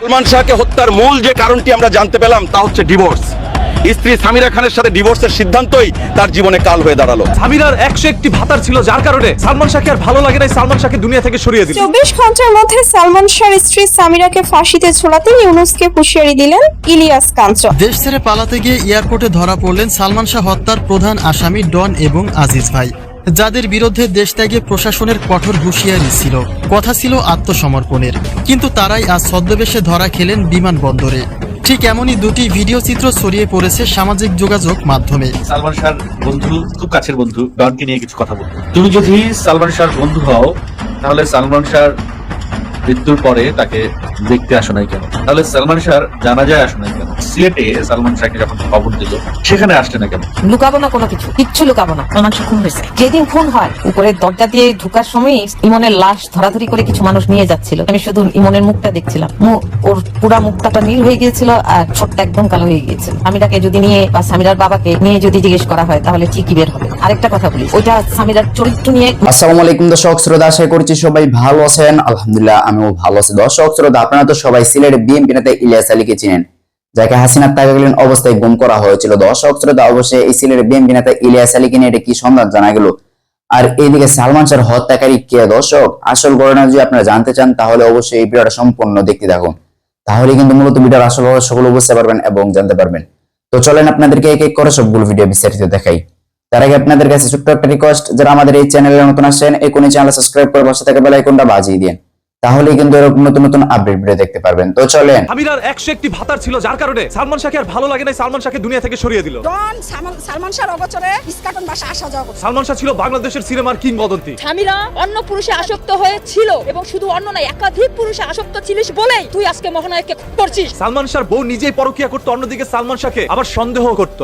সালমান শাহকে হত্যার মূল যে কারণটি আমরা জানতে পেলাম তা হচ্ছে ডিভোর্স স্ত্রী সামিরা খানের সাথে ডিভোর্সের সিদ্ধান্তই তার জীবনে কাল হয়ে দাঁড়াল। সামিরার একশো একটি ভাতার ছিল যার কারণে সালমান শাহকে আর ভালো লাগে নাই সালমান শাহকে দুনিয়া থেকে সরিয়ে দিল। চব্বিশ ঘণ্টার মধ্যে সালমান শাহর স্ত্রী সামিরাকে ফাঁসিতে ঝোলাতে ইউনুসকে হুঁশিয়ারি দিলেন ইলিয়াস কাঞ্চন। দেশ ছেড়ে পালাতে গিয়ে এয়ারপোর্টে ধরা পড়লেন সালমান শাহ হত্যার প্রধান আসামি ডন এবং আজিজ ভাই। যাদের বিরুদ্ধে দেশ ত্যাগে প্রশাসনের কঠোর হুঁশিয়ারি ছিল। কথা ছিল আত্মসমর্পণের। কিন্তু তারাই আজ ছদ্মবেশে ধরা খেলেন বিমানবন্দরে। ঠিক এমনই দুটি ভিডিও চিত্র ছড়িয়ে পড়েছে সামাজিক যোগাযোগ মাধ্যমে। সালমান শাহর বন্ধু, খুব কাছের বন্ধু, ডনকে নিয়ে কিছু কথা বলব। তুমি যদি সালমান শাহর বন্ধু হও, তাহলে সালমান শাহর মৃত্যুর পরে তাকে দেখতে আসো নাই কেন? তাহলে সালমান শাহর জানা যায় আসো নাই কেন? সিলেটে সালমান শাহকে যখন খবর দিল সেখানে আসলে না কেন? লুকাবো না কোনো কিছু কিচ্ছু লুকাবো না। আমার খুন হয়েছে। যেদিন খুন হয় উপরের দরজা দিয়ে ঢুকার সময় ইমনের লাশ ধরাধরি করে কিছু মানুষ নিয়ে যাচ্ছিল। আমি শুধু ইমনের মুখটা দেখছিলাম। ওর পুরা মুখটা নীল হয়ে গিয়েছিল আর ছোট্ট একদম কালো হয়ে গিয়েছিল। সামিরাকে যদি নিয়ে বা সামিরার বাবাকে নিয়ে যদি জিজ্ঞেস করা হয় তাহলে ঠিকই বের হবে। আরেকটা কথা বলি ওইটা সামিরার চরিত্র নিয়ে আসসালামু আলাইকুম দর্শক শ্রোতা আশা করছি সবাই ভালো আছেন। আলহামদুলিল্লাহ আমিও ভালো আছি। দর্শক শ্রোতা আপনারা তো সবাই সিলেট বিএনপি নেতা ইলিয়াস আলীকে চিনেন, যাকে হাসিনা তাকালীন অবস্থায় গুম করা হয়েছিল। দর্শক শ্রোতা, অবশ্যই এই সিলেট বিএনপি নেতা ইলিয়াস আলীকে নিয়ে এটা কি সন্ধান জানা গেল? আর এইদিকে সালমান শাহর হত্যাকারী কে? দর্শক, আসল ঘটনা যদি আপনারা জানতে চান, তাহলে অবশ্যই এই ভিডিওটা সম্পূর্ণ দেখতে থাকুন। তাহলে কিন্তু মূলত ভিডিওর আসল রহস্য সকল বুঝতে পারবেন এবং জানতে পারবেন। তো চলেন আপনাদেরকে এক এক করে সবগুলো ভিডিও বিস্তারিত দেখাই। তার আগে আপনাদের কাছে ছোট্ট একটা রিকোয়েস্ট যারা আমাদের এই চ্যানেলে নতুন আসছেন, এখনই চ্যানেল সাবস্ক্রাইব করে পাশে থাকা বেল আইকনটা বাজিয়ে দিন। তাহলেই কিন্তু এরকম নতুন নতুন আপডেট ভিডিও দেখতে পারবেন। তো চলেন। সামিরার একশো একটি ভাতার ছিল যার কারণে সালমান শাহকে আর ভালো লাগে নাই সালমান শাহকে দুনিয়া থেকে সরিয়ে দিল। ডন সালমান- শাহর অগোচরে ইস্কাটন বাসা আসা যাওয়া করছে। সালমান শাহ ছিল বাংলাদেশের সিনেমার কিংবদন্তি। স্বামীরা অন্য পুরুষে আসক্ত হয়েছিল এবং শুধু অন্য নয় একাধিক পুরুষে আসক্ত ছিলিস বলেই তুই আজকে মহানায়ককে খুন করছিস। সালমান শাহর বউ নিজেই পরকিয়া করতো অন্যদিকে সালমান শাহকে আবার সন্দেহ করতো।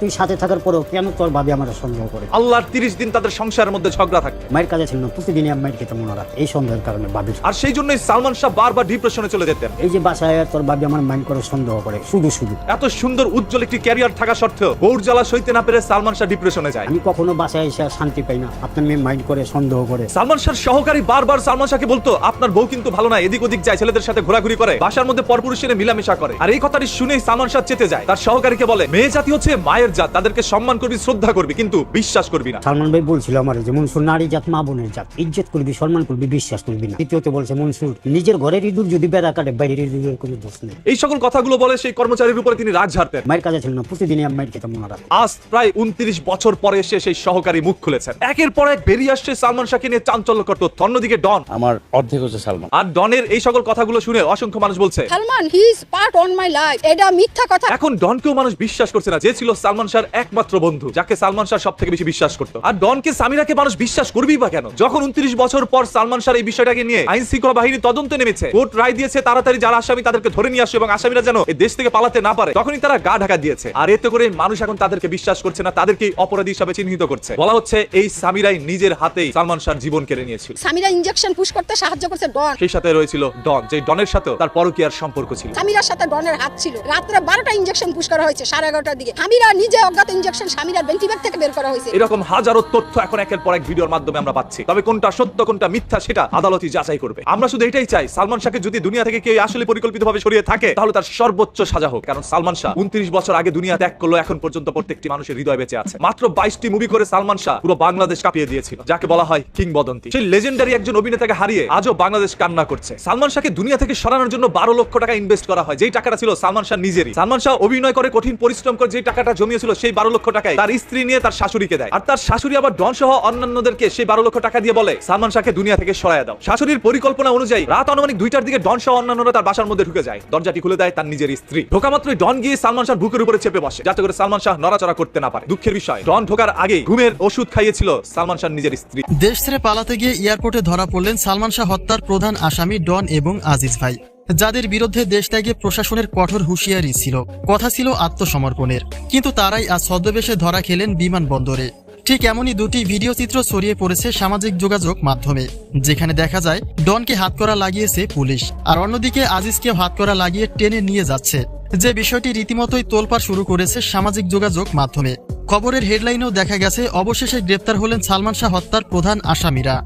তুই সাথে থাকার পরেও কেন তোর ভাবি আমার সন্দেহ করে? আল্লাহর তিরিশ দিন তাদের সংসারের মধ্যে ঝগড়া থাকতো। মায়ের কাছে ছিল না প্রতিদিনই আমি মায়ের খেতাম ওনারা এই সন্দেহের কারণে ভাবির। আর সেই জন্যই সালমান শাহ বারবার ডিপ্রেশনে চলে যেতেন। এই যে বাসায় তোর ভাবি আমার মাইন্ড করে সন্দেহ করে শুধু শুধু। এত সুন্দর উজ্জ্বল একটি ক্যারিয়ার থাকা সত্ত্বেও বউর জ্বালা সইতে না পেরে সালমান শাহ ডিপ্রেশনে যায়। আমি কখনো বাসায় এসে আর শান্তি পাই না। আপনার মেয়ে মাইন্ড করে সন্দেহ করে। সালমান শাহর সহকারী বারবার সালমান শাহকে বলতো আপনার বউ কিন্তু ভালো না এদিক ওদিক যায় ছেলেদের সাথে ঘোরাঘুরি করে বাসার মধ্যে পরপুরুষের মিলামেশা করে। আর এই কথাটি শুনেই সালমান শাহ চেতে যায়। তার সহকারীকে বলে মেয়ে জাতি হচ্ছে মায়ের জাত তাদেরকে সম্মান করবি শ্রদ্ধা করবি কিন্তু বিশ্বাস করবি না। সালমান ভাই বলছিল আমার যে মনসুর নারী জাত মা বোনের জাত। ইজ্জত করবি সম্মান করবি বিশ্বাস করবি না। দ্বিতীয়ত বলছে মনসুর। নিজের ঘরের ইঁদুর যদি বেড়া কাটে বাইরের ইঁদুরের কোনো দোষ নেই। এই সকল কথাগুলো বলে সেই কর্মচারীর উপরে তিনি রাগ ঝাড়তেন। মায়ের কাছে ছিল না প্রতিদিনই আমি মায়ের খেতাম ওনারা আজ প্রায় উনত্রিশ বছর পরে এসে সেই সহকারী মুখ খুলেছেন। একের পর এক বেরিয়ে আসছে সালমান শাহকে নিয়ে চাঞ্চল্যকর তথ্য। অন্যদিকে ডন। আমার অর্ধেক হচ্ছে সালমান। আর ডনের এই সকল কথাগুলো শুনে অসংখ্য মানুষ বলছে Salman he is part on my life এটা মিথ্যা কথা। এখন ডনকেও মানুষ বিশ্বাস করছে না যে ছিল সালমান শাহর একমাত্র বন্ধু যাকে সালমান শাহ সব থেকে বেশি বিশ্বাস করতো। আর ডনকে সামিরাকে মানুষ বিশ্বাস করবেই বা কেন? যখন উনত্রিশ বছর পর সালমান শাহ এই বিষয়টাকে নিয়ে আইন শৃঙ্খলা বাহিনী তদন্তে নেমেছে। কোর্ট রায় দিয়েছে তাড়াতাড়ি যারা আসামি তাদেরকে ধরে নিয়ে আসে এবং আসামিরা যেন এই দেশ থেকে পালাতে না পারে। তখনই তারা গা ঢাকা দিয়েছে। আর এতে করে মানুষ এখন তাদেরকে বিশ্বাস করছে না তাদেরকে অপরাধী হিসাবে চিহ্নিত করছে। বলা হচ্ছে এই সামিরাই নিজের হাতেই সালমান শাহর জীবন কেড়ে নিয়েছিল। সামিরা ইনজেকশন পুশ করতে সাহায্য করছে ডন। সেই সাথে রয়েছিল ডন যে ডনের সাথেও তার পরকীয়ার সম্পর্ক ছিল। সামিরার সাথে ডনের হাত ছিল। রাত্রে বারোটা ইনজেকশন পুশ করা হয়েছে সাড়ে এগারোটার দিকে। সামিরা নিজে অজ্ঞাত ইনজেকশন সামিরার বেন্টিব্যাগ থেকে বের করা হয়েছে। এরকম হাজারো তথ্য এখন একের পর এক ভিডিওর মাধ্যমে আমরা পাচ্ছি। তবে কোনটা সত্য কোনটা মিথ্যা সেটা আদালতই যাচাই করবে। আমরা শুধু এটাই চাই, সালমান শাহকে যদি দুনিয়া থেকে কেউ আসলে পরিকল্পিতভাবে সরিয়ে থাকে, তাহলে তার সর্বোচ্চ সাজা হোক। কারণ সালমান শাহ উনত্রিশ বছর আগে দুনিয়া ত্যাগ করল, এখন পর্যন্ত প্রত্যেকটি মানুষের হৃদয় বেঁচে আছে। মাত্র বাইশটি মুভি করে সালমান শাহ পুরো বাংলাদেশ কাঁপিয়ে দিয়েছিল, যাকে বলা হয় কিংবদন্তি। সেই লেজেন্ডারি একজন অভিনেতাকে হারিয়ে আজও বাংলাদেশ কান্না করছে। সালমান শাহকে দুনিয়া থেকে সরানোর জন্য বারো লক্ষ টাকা ইনভেস্ট করা হয়, যেই টাকাটা ছিল সালমান শাহ নিজেরই। সালমান শাহ অভিনয় করে কঠিন পরিশ্রম করে যে টাকাটা জমিয়েছিল, সেই বারো লক্ষ টাকায় তার স্ত্রী নিয়ে তার শাশুড়িকে দেয়। আর তার শাশুড়ি আবার ডন সহ অন্যান্যদেরকে সেই বারো লক্ষ টাকা দিয়ে বলে, সালমান শাহকে দুনিয়া থেকে সরায় দাও। শাশুড়ির পরিকল্পনা অনুযায়ী রাত আনুমানিক দুইটার দিকে ডন সহ অন্যান্যরা তার বাসার মধ্যে ঢুকে যায়। দরজাটি খুলে দেয় তার নিজের স্ত্রী। ঢোকা মাত্রই ডন গিয়ে সালমান শাহ বুকের উপরে চেপে বসে, যাতে করে সালমান শাহ নড়াচড়া করতে না পারে। দুঃখের বিষয়, ডন ঢোকার আগে ঘুমের ওষুধ খাইয়েছিল সালমান শাহ নিজের স্ত্রী। দেশ ছেড়ে পালাতে গিয়ে এয়ারপোর্টে ধরা পড়লেন সালমান শাহ হত্যার প্রধান আসামি ডন এবং আজিজ ভাই। যাদের বিরুদ্ধে দেশ ত্যাগে প্রশাসনের কঠোর হুঁশিয়ারি ছিল। কথা ছিল আত্মসমর্পণের। কিন্তু তারাই আজ ছদ্মবেশে ধরা খেলেন বিমানবন্দরে। ঠিক এমনই দুটি ভিডিও চিত্র ছড়িয়ে পড়েছে সামাজিক যোগাযোগ মাধ্যমে, যেখানে দেখা যায়, ডনকে হাতকড়া লাগিয়েছে পুলিশ, আর অন্যদিকে আজিজকে হাতকড়া লাগিয়ে টেনে নিয়ে যাচ্ছে। যে বিষয়টি রীতিমতোই তোলপাড় শুরু করেছে সামাজিক যোগাযোগ মাধ্যমে। খবরের হেডলাইনেও দেখা গেছে, অবশেষে গ্রেপ্তার হলেন সালমান শাহ হত্যার প্রধান আসামিরা।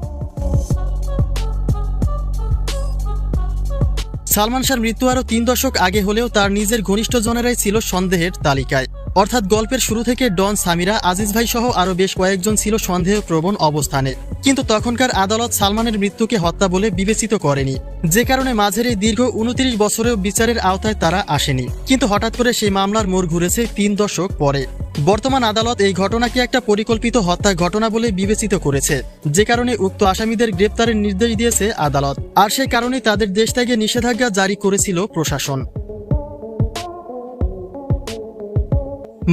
সালমান শাহর মৃত্যু আরও তিন দশক আগে হলেও তার নিজের ঘনিষ্ঠজনেরাই ছিল সন্দেহের তালিকায়। অর্থাৎ গল্পের শুরু থেকে ডন, সামিরা, আজিজ ভাই সহ আরও বেশ কয়েকজন ছিল সন্দেহপ্রবণ অবস্থানে। কিন্তু তখনকার আদালত সালমানের মৃত্যুকে হত্যা বলে বিবেচিত করেনি। যে কারণে মাঝের এই দীর্ঘ উনত্রিশ বছরেও বিচারের আওতায় তারা আসেনি। কিন্তু হঠাৎ করে সেই মামলার মোড় ঘুরেছে তিন দশক পরে। বর্তমান আদালত এই ঘটনাকে একটা পরিকল্পিত হত্যা ঘটনা বলে বিবেচিত করেছে। যে কারণে উক্ত আসামিদের গ্রেপ্তারের নির্দেশ দিয়েছে আদালত। আর সেই কারণে তাদের দেশ থেকে নিষেধাজ্ঞা জারি করেছিল প্রশাসন।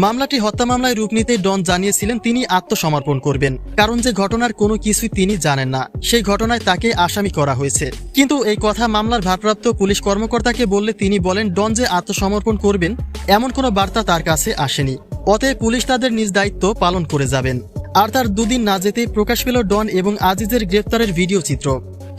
মামলাটি হত্যা মামলায় রূপ নিতে ডন জানিয়েছিলেন তিনি আত্মসমর্পণ করবেন। কারণ যে ঘটনার কোনো কিছুই তিনি জানেন না, সেই ঘটনায় তাকে আসামি করা হয়েছে। কিন্তু এই কথা মামলার ভারপ্রাপ্ত পুলিশ কর্মকর্তাকে বললে তিনি বলেন, ডন যে আত্মসমর্পণ করবেন, এমন কোনো বার্তা তার কাছে আসেনি। অতএব পুলিশ তাদের নিজ দায়িত্ব পালন করে যাবেন। আর তার দুদিন না যেতেই প্রকাশ পেল ডন এবং আজিজের গ্রেপ্তারের ভিডিও চিত্র।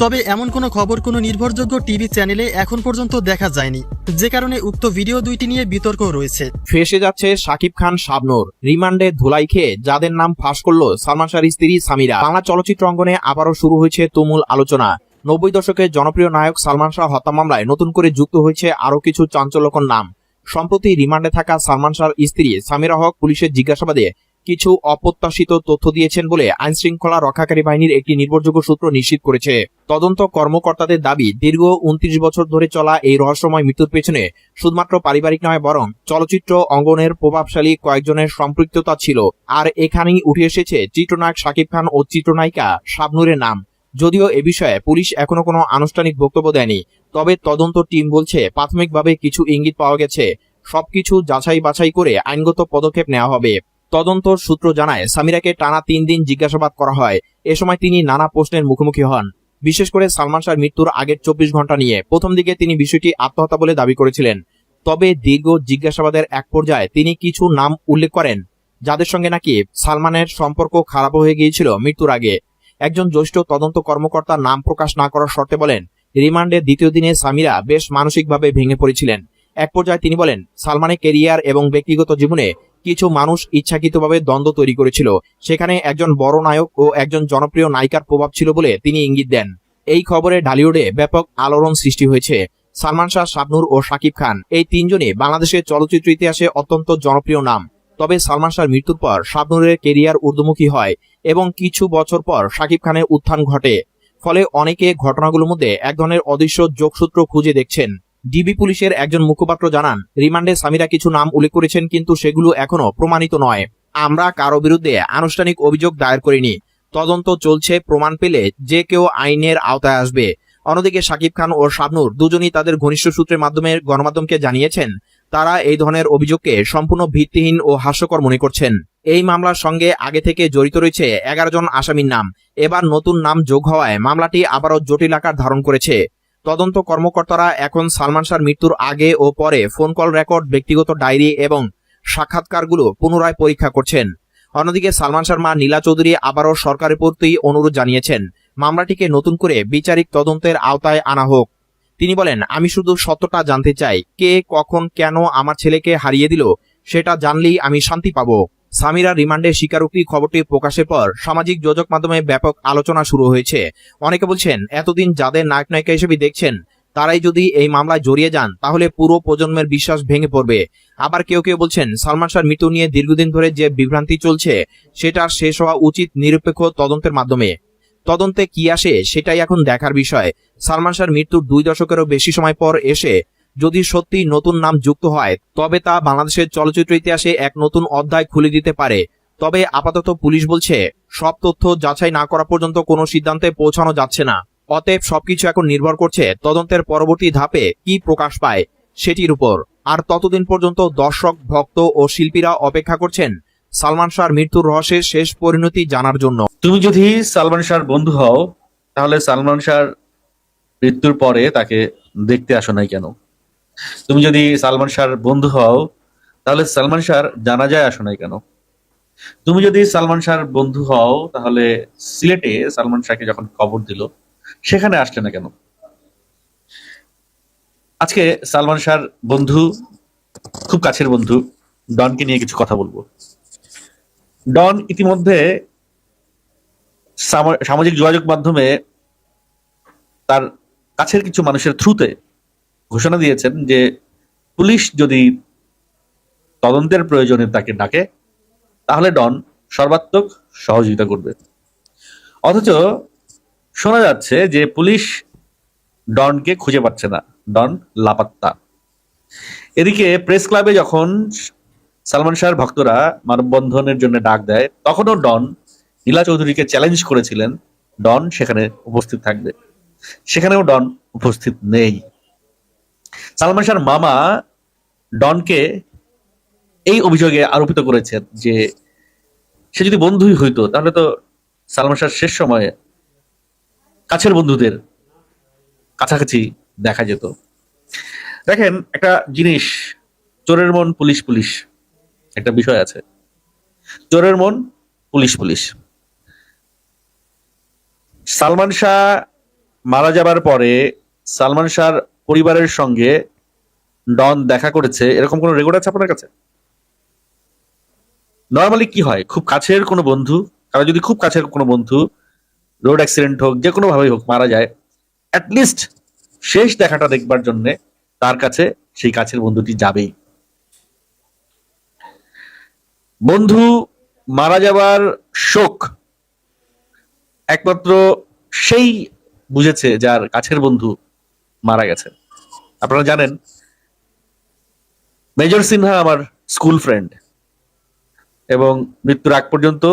তবে এমন কোনো খবর কোনো নির্ভরযোগ্য টিভি চ্যানেলে এখন পর্যন্ত দেখা যায়নি। যে কারণে উক্ত ভিডিও দুইটি নিয়ে বিতর্ক রয়েছে। ফেসে যাচ্ছে শাকিব খান, শাবনূর। রিমান্ডে ধুলাই খেয়ে যাদের নাম ফাঁস করল সালমান শাহর স্ত্রী সামিরা। বাংলা চলচ্চিত্র অঙ্গনে আবারও শুরু হয়েছে তুমুল আলোচনা। নব্বই দশকের জনপ্রিয় নায়ক সালমান শাহ হত্যা মামলায় নতুন করে যুক্ত হয়েছে আরও কিছু চাঞ্চল্যকর নাম। সম্প্রতি রিমান্ডে থাকা সালমান শাহর স্ত্রী সামিরা হক পুলিশের জিজ্ঞাসাবাদে কিছু অপ্রত্যাশিত তথ্য দিয়েছেন বলে আইন শৃঙ্খলা রক্ষাকারী বাহিনীর একটি নির্ভরযোগ্য সূত্র নিশ্চিত করেছে। তদন্ত কর্মকর্তাদের দাবি, দীর্ঘ উনত্রিশ বছর ধরে চলা এই রহস্যময় মৃত্যুর পেছনে শুধুমাত্র পারিবারিক নয়, বরং চলচ্চিত্র অঙ্গনের প্রভাবশালী কয়েকজনের সম্পৃক্ততা ছিল। আর এখানেই উঠে এসেছে চিত্রনায়ক শাকিব খান ও চিত্রনায়িকা শাবনুরের নাম। যদিও এ বিষয়ে পুলিশ এখনও কোনো আনুষ্ঠানিক বক্তব্য দেয়নি, তবে তদন্ত টিম বলছে প্রাথমিকভাবে কিছু ইঙ্গিত পাওয়া গেছে। সবকিছু যাচাই বাছাই করে আইনগত পদক্ষেপ নেওয়া হবে। তদন্ত সূত্র জানায়, সামিরাকে টানা তিন দিন জিজ্ঞাসাবাদ করা হয়। এ সময় তিনি নানা প্রশ্নের মুখোমুখি হন। বিশেষ করে সালমান শাহর মৃত্যুর আগের চব্বিশ ঘণ্টা নিয়ে। প্রথম দিকে তিনি বিষয়টি আত্মহত্যা বলে দাবি করেছিলেন। তবে দীর্ঘ জিজ্ঞাসাবাদের এক পর্যায়ে তিনি কিছু নাম উল্লেখ করেন, যাদের সঙ্গে নাকি সালমানের সম্পর্ক খারাপ হয়ে গিয়েছিল মৃত্যুর আগে। একজন জ্যেষ্ঠ তদন্ত কর্মকর্তা নাম প্রকাশ না করার শর্তে বলেন, রিমান্ডের দ্বিতীয় দিনে সামিরা বেশ মানসিকভাবে ভেঙে পড়েছিলেন। এক পর্যায়ে তিনি বলেন, সালমানের কেরিয়ার এবং ব্যক্তিগত জীবনে কিছু মানুষ ইচ্ছাকৃতভাবে দ্বন্দ্ব তৈরি করেছিল। সেখানে একজন বড় নায়ক ও একজন জনপ্রিয় নায়িকার প্রভাব ছিল বলে তিনি ইঙ্গিত দেন। এই খবরে ঢালিউডে ব্যাপক আলোড়ন সৃষ্টি হয়েছে। সালমান শাহ, শাবনুর ও শাকিব খান এই তিনজনই বাংলাদেশের চলচ্চিত্র ইতিহাসে অত্যন্ত জনপ্রিয় নাম। তবে সালমান শাহর মৃত্যুর পর শাবনুরের কেরিয়ার ঊর্ধ্বমুখী হয় এবং কিছু বছর পর শাকিব খানের উত্থান ঘটে। ফলে অনেকে ঘটনাগুলোর মধ্যে এক ধরনের অদৃশ্য যোগসূত্র খুঁজে দেখছেন। ডিবি পুলিশের একজন মুখপাত্র জানান, রিমান্ডে সামিরা কিছু নাম উল্লেখ করেছেন কিন্তু সেগুলো এখনও প্রমাণিত নয়। আমরা কারও বিরুদ্ধে আনুষ্ঠানিক অভিযোগ দায়ের করিনি। তদন্ত চলছে, প্রমাণ পেলে যে কেউ আইনের আওতায় আসবে। অন্যদিকে শাকিব খান ও শাবনুর দুজনই তাদের ঘনিষ্ঠ সূত্রের মাধ্যমে গণমাধ্যমকে জানিয়েছেন, তারা এই ধরনের অভিযোগকে সম্পূর্ণ ভিত্তিহীন ও হাস্যকর মনে করছেন। এই মামলার সঙ্গে আগে থেকে জড়িত রয়েছে এগারো জন আসামির নাম। এবার নতুন নাম যোগ হওয়ায় মামলাটি আবারও জটিল আকার ধারণ করেছে। তদন্ত কর্মকর্তারা এখন সালমান শাহর মৃত্যুর আগে ও পরে ফোন কল রেকর্ড ব্যক্তিগত ডায়েরি এবং সাক্ষাৎকারগুলো পুনরায় পরীক্ষা করছেন। অন্যদিকে সালমান শাহর মা নীলা চৌধুরী আবারও সরকারের প্রতি অনুরোধ জানিয়েছেন। মামলাটিকে নতুন করে বিচারিক তদন্তের আওতায় আনা হোক। তিনি বলেন, আমি শুধু সত্যটা জানতে চাই। কে, কখন, কেন আমার ছেলেকে হারিয়ে দিল, সেটা জানলেই আমি শান্তি পাবো। সামিরা রিমান্ডে স্বীকারোক্তি খবরটি প্রকাশের পর সামাজিক যোগাযোগ মাধ্যমে ব্যাপক আলোচনা শুরু হয়েছে। অনেকে বলছেন, এতদিন যাদের নায়ক নায়িকা হিসেবে দেখছেন, তারাই যদি এই মামলায় জড়িয়ে যান, তাহলে পুরো প্রজন্মের বিশ্বাস ভেঙে পড়বে। আবার কেউ কেউ বলছেন, সালমান শাহর মৃত্যু নিয়ে দীর্ঘদিন ধরে যে বিভ্রান্তি চলছে, সেটা শেষ হওয়া উচিত নিরপেক্ষ তদন্তের মাধ্যমে। তদন্তে কি আসে, সেটাই এখন দেখার বিষয়। সালমান শাহর মৃত্যুর দুই দশকেরও বেশি সময় পর এসে যদি সত্যি নতুন নাম যুক্ত হয়, তবে তা বাংলাদেশের চলচ্চিত্র ইতিহাসে এক নতুন অধ্যায় খুলে দিতে পারে। তবে আপাতত পুলিশ বলছে, সব তথ্য যাচাই না করা পর্যন্ত কোনো সিদ্ধান্তে পৌঁছানো যাচ্ছে না। অতএব সবকিছু এখন নির্ভর করছে তদন্তের পরবর্তী ধাপে কি প্রকাশ পায় সেটির উপর। আর ততদিন পর্যন্ত দর্শক, ভক্ত ও শিল্পীরা অপেক্ষা করছেন সালমান শাহর মৃত্যুর রহস্যের শেষ পরিণতি জানার জন্য। তুমি যদি সালমান শাহর বন্ধু হও, তাহলে সালমান শাহর মৃত্যুর পরে তাকে দেখতে আসো নাই কেন? তুমি যদি সালমান শাহর বন্ধু হও, তাহলে সালমান শাহর জানাজায় আসো নাই কেন? তুমি যদি সালমান শাহর বন্ধু হও, তাহলে সিলেটে সালমান শাহকে যখন খবর দিল, সেখানে আসলে না কেন? আজকে সালমান শাহর বন্ধু, খুব কাছের বন্ধু, ডনকে নিয়ে কিছু কথা বলব। ডন ইতিমধ্যে সামা- সামাজিক যোগাযোগ মাধ্যমে তার কাছের কিছু মানুষের থ্রুতে ঘোষণা দিয়েছেন যে পুলিশ যদি তদন্তের প্রয়োজনে তাকে ডাকে, তাহলে ডন সর্বাত্মক সহযোগিতা করবে। অথচ শোনা যাচ্ছে যে পুলিশ ডনকে খুঁজে পাচ্ছে না। ডন লাপাত্তা। এদিকে প্রেস ক্লাবে যখন সালমান শাহর ভক্তরা মানববন্ধনের জন্য ডাক দেয়, তখনও ডন নীলা চৌধুরীকে চ্যালেঞ্জ করেছিলেন। ডন সেখানে উপস্থিত থাকবে। সেখানেও ডন উপস্থিত নেই। সালমান শাহর মামা ডনকে এই অভিযোগে আরোপিত করেছেন যে সে যদি বন্ধুই হইতো, তাহলে তো সালমান শাহর শেষ সময়ে কাছের বন্ধুদের কাছাকাছি দেখা যেত। দেখেন, একটা জিনিস, চোরের মন পুলিশ পুলিশ, একটা বিষয় আছে। চোরের মন পুলিশ পুলিশ। সালমান শাহ মারা যাবার পরে সালমান শাহর পরিবারের সঙ্গে ডন দেখা করেছে, এরকম কোনো রেকর্ড আছে আপনার কাছে? নর্মালি কি হয়? খুব কাছের কোনো বন্ধু, কারও যদি খুব কাছের কোনো বন্ধু রোড অ্যাক্সিডেন্ট হোক, যে কোনো ভাবেই হোক, মারা যায় অ্যাটলিস্ট শেষ দেখাটা দেখবার জন্যে তার কাছে সেই কাছের বন্ধুটি যাবেই। বন্ধু মারা যাবার শোক একমাত্র সেই বুঝেছে যার কাছের বন্ধু মারা গেছে। আপনারা জানেন, মেজর সিনহা আমার স্কুল ফ্রেন্ড এবং মৃত্যুর আগ পর্যন্ত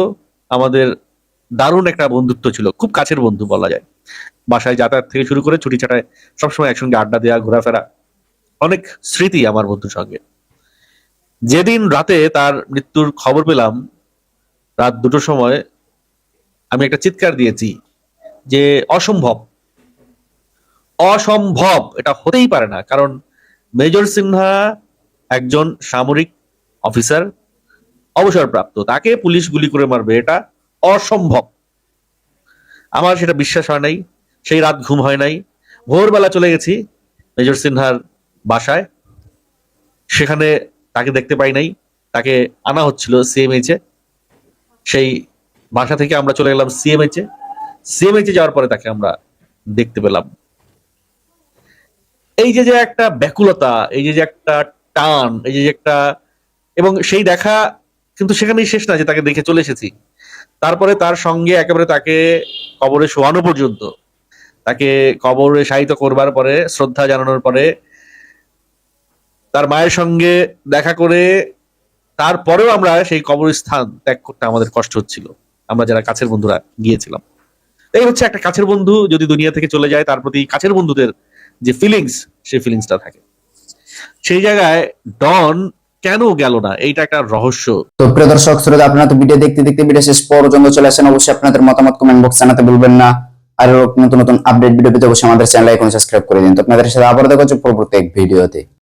আমাদের দারুণ একটা বন্ধুত্ব ছিল, খুব কাছের বন্ধু বলা যায়। বাসায় যাতায়াত থেকে শুরু করে ছুটি ছাটায় সবসময় একসঙ্গে আড্ডা দেওয়া ঘোরাফেরা, অনেক স্মৃতি আমার বন্ধুর সঙ্গে। যেদিন রাতে তার মৃত্যুর খবর পেলাম, রাত দুটোর সময় আমি একটা চিৎকার দিয়েছি যে, অসম্ভব। অসম্ভব। এটা হতেই পারে না, কারণ মেজর সিনহা একজন সামরিক অফিসার, অবসরপ্রাপ্ত। তাকে পুলিশ গুলি করে মারবে, এটা অসম্ভব। আমার সেটা বিশ্বাস হয় নাই, সেই রাত ঘুম হয় নাই। ভোরবেলা চলে গেছি মেজর সিনহার বাসায়। সেখানে তাকে দেখতে পাই নাই, তাকে আনা হচ্ছিল সিএমএইচ এ। সেই বাসা থেকে আমরা চলে গেলাম সিএমএইচ এ। সিএমএইচ এ যাওয়ার পরে তাকে আমরা দেখতে পেলাম। এই যে যে একটা ব্যাকুলতা, এই যে যে একটা টান, এই যে যে একটা, এবং সেই দেখা কিন্তু সেখানেই শেষ না যে তাকে দেখে চলে এসেছি। তারপরে তার সঙ্গে একেবারে তাকে কবরে শোয়ানো পর্যন্ত, তাকে কবরে শায়িত করবার পরে, শ্রদ্ধা জানানোর পরে, তার মায়ের সঙ্গে দেখা করে, তারপরেও আমরা সেই কবরস্থান ত্যাগ করতে আমাদের কষ্ট হচ্ছিল। আমরা যারা কাছের বন্ধুরা গিয়েছিলাম। এই হচ্ছে একটা কাছের বন্ধু যদি দুনিয়া থেকে চলে যায়, তার প্রতি কাছের বন্ধুদের যে ফিলিংস সেই ফিলিংসটা থাকে। সেই জায়গায় ডন কেন গেল না? এইটা একটা রহস্য। তো প্রিয় দর্শক, শ্রোতা, আপনারা তো ভিডিও দেখতে দেখতে ভিডিও শেষ পর্যন্ত চলে আসেন। অবশ্যই আপনাদের মতামত কমেন্ট বক্স জানাতে ভুলবেন না। আর নতুন নতুন আপডেট ভিডিও পেতে অবশ্যই আমাদের চ্যানেল এখন সাবস্ক্রাইব করে দিন। তো আপনাদের সাথে আবার দেখা হচ্ছে পরবর্তী এক ভিডিওতে।